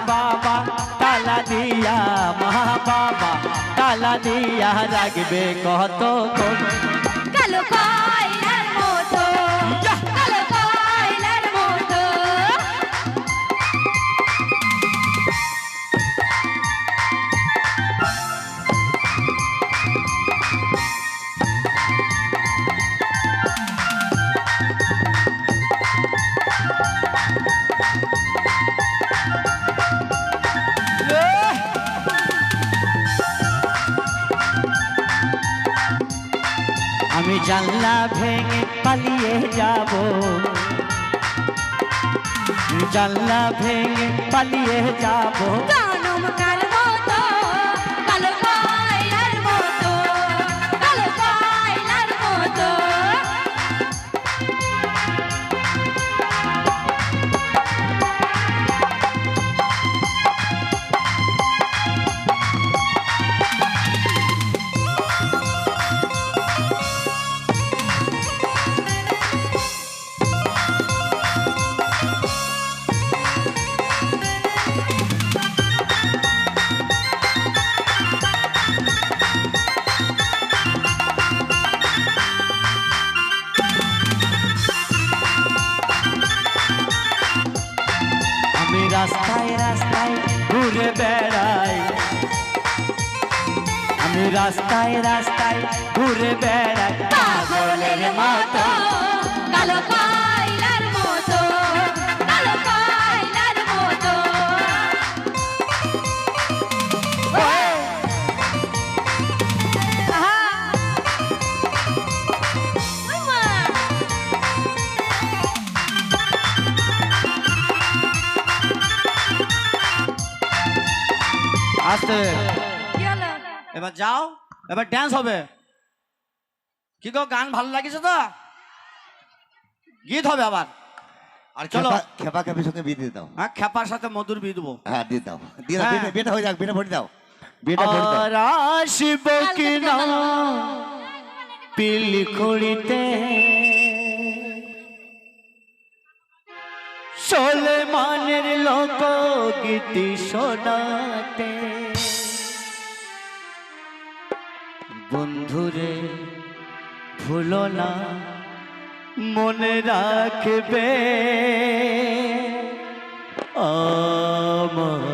বাবা তালা দিয়া মা বাবা তালা দিয়া রাখবে কত কালো কয়লার আমি জানলা ভেঙে পালিয়ে যাব জানলা ভেঙে পালিয়ে যাব কানম কাল রাস্তায় রাস্তায় ঘুরে বেড়াই। আমি রাস্তায় রাস্তায় ঘুরে বেড়াই। আসতে এবার যাও এবার ড্যান্স হবে। কি গো গান ভালো লাগিছে তো? গীত হবে আবার। আর চলো। খেপা খেপা খেপির সঙ্গে বিয়ে দিয়ে দাও। হ্যাঁ খেপার সাথে মধুর বিয়ে দেবো। হ্যাঁ দিয়ে দাও। দিয়ে দাও হ্যাঁ। বিয়েটা- হয়ে যাক বিয়েটা ভরে দাও। বিয়েটা ভরে দাও। আসব কি না পিলি খুঁড়িতে সোলেমানের গীতি শোনাতে। বন্ধুরে ভুলো না মনে রাখবে। আমাকে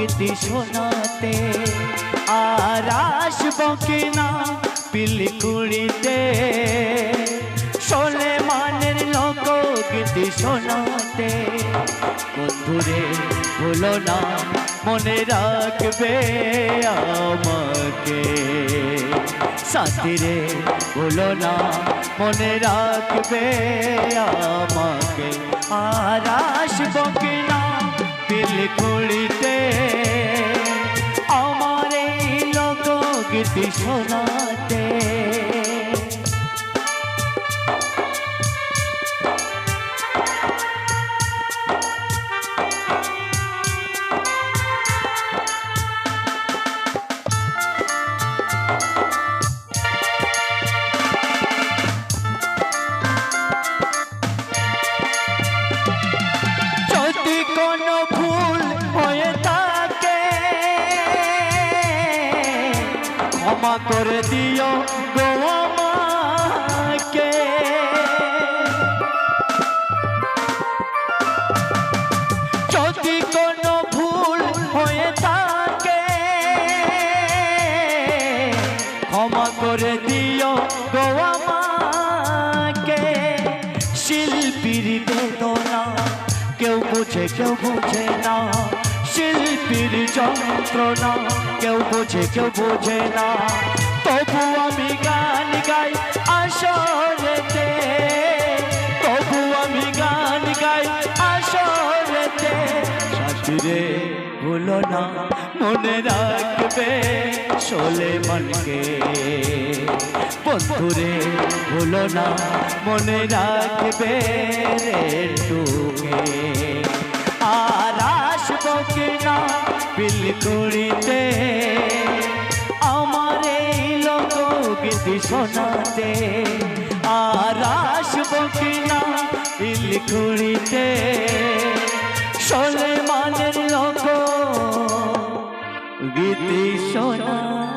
গীতি শোনাতে, আর আসব কিনা বিলকুড়িতে সোলেমানের লোক গীতি শোনাতে, বন্ধুরে ভুলো না, মনে রাখবে আমাকে। সাথীরে ভুলো না, মনে রাখবে আমাকে। আর আসব কিনা বিল খুঁড়িতে আমার এই লোক গীতি শোনাতে। করে দিও গো আমাকে। যদি কোনো ভুল হয়ে থাকে, ক্ষমা করে দিও গো আমাকে। শিল্পীর বেদনা কেউ বুঝে কেউ বুঝে না। শিল্পীর যন্ত্রণা, কেউ বোঝে কেউ বোঝে না। তবু আমি গান গাই আসরেতে। তবু আমি গান গাই আসরেতে। শাশুড়ে, ভুলো না, মনে রাখবে শোলে মনকে। বন্ধুরে, ভুলো না, মনে রাখবে রে আসব কিনা বিলকুড়িতে আমার এই লোক গীতি শোনাতে আর আসব কিনা বিলকুড়িতে সোলে মানের লোক গীতি শোনাতে।